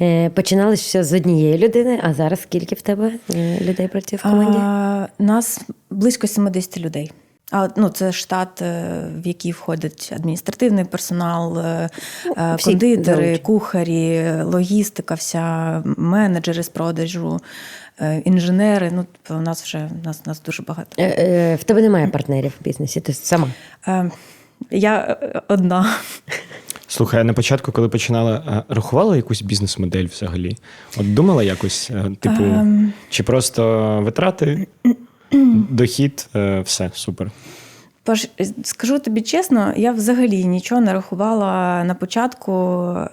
Е, Починалось все з однієї людини, а зараз скільки в тебе е, людей працює в команді? А, нас близько 70 людей. А, ну, це штат, е, в який входить адміністративний персонал, е, Всі кондитери, залучені. кухарі, логістика, вся, менеджери з продажу, інженери. Ну, тобто у нас вже нас, нас дуже багато. В тебе немає партнерів в бізнесі, ти сама. Я одна. Слухай, а на початку, коли починала, рахувала якусь бізнес-модель взагалі? От думала якось, е, типу, Ем. чи просто витрати, дохід, е, все, супер. Тож скажу тобі чесно, я взагалі нічого не рахувала на початку,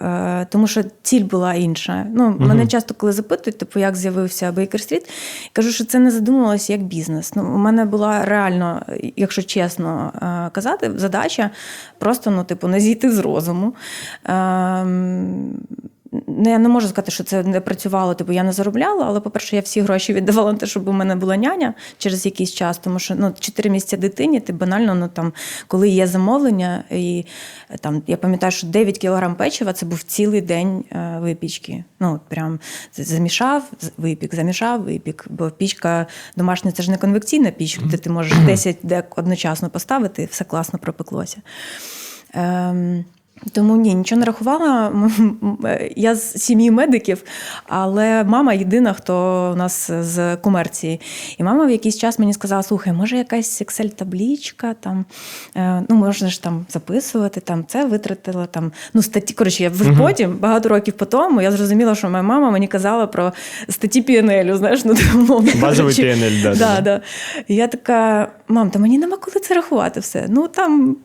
е, тому що ціль була інша. Ну, мене часто коли запитують, типу, як з'явився Baker Street, кажу, що це не задумувалося як бізнес. Ну, у мене була реально, якщо чесно е, казати, задача просто ну, типу, не зійти з розуму. Ем, Ну, я не можу сказати, що це не працювало, типу я не заробляла, але, по-перше, я всі гроші віддавала на те, щоб у мене була няня через якийсь час, тому що ну, 4 місяці дитині, ти банально, ну там, коли є замовлення, і там я пам'ятаю, що 9 кілограм печива це був цілий день е, випічки. Ну, от прям замішав, випік, замішав, випік. Бо пічка домашня це ж не конвекційна піч, де ти можеш 10 дек одночасно поставити, і все класно пропеклося. Ем, тому ні, нічого не рахувала. Я з сім'ї медиків, але мама єдина, хто у нас з комерції. І мама в якийсь час мені сказала: слухай, може, якась Excel-таблічка, там, е, ну, можна ж там записувати, там це витратила там. Ну, статті. Коротше, я вже потім, багато років по тому, я зрозуміла, що моя мама мені казала про статті PNL, знаєш, ну, умовно Базовий кажучи. PNL, да, да, да. я така, мам, та мені нема коли це рахувати все. Ну там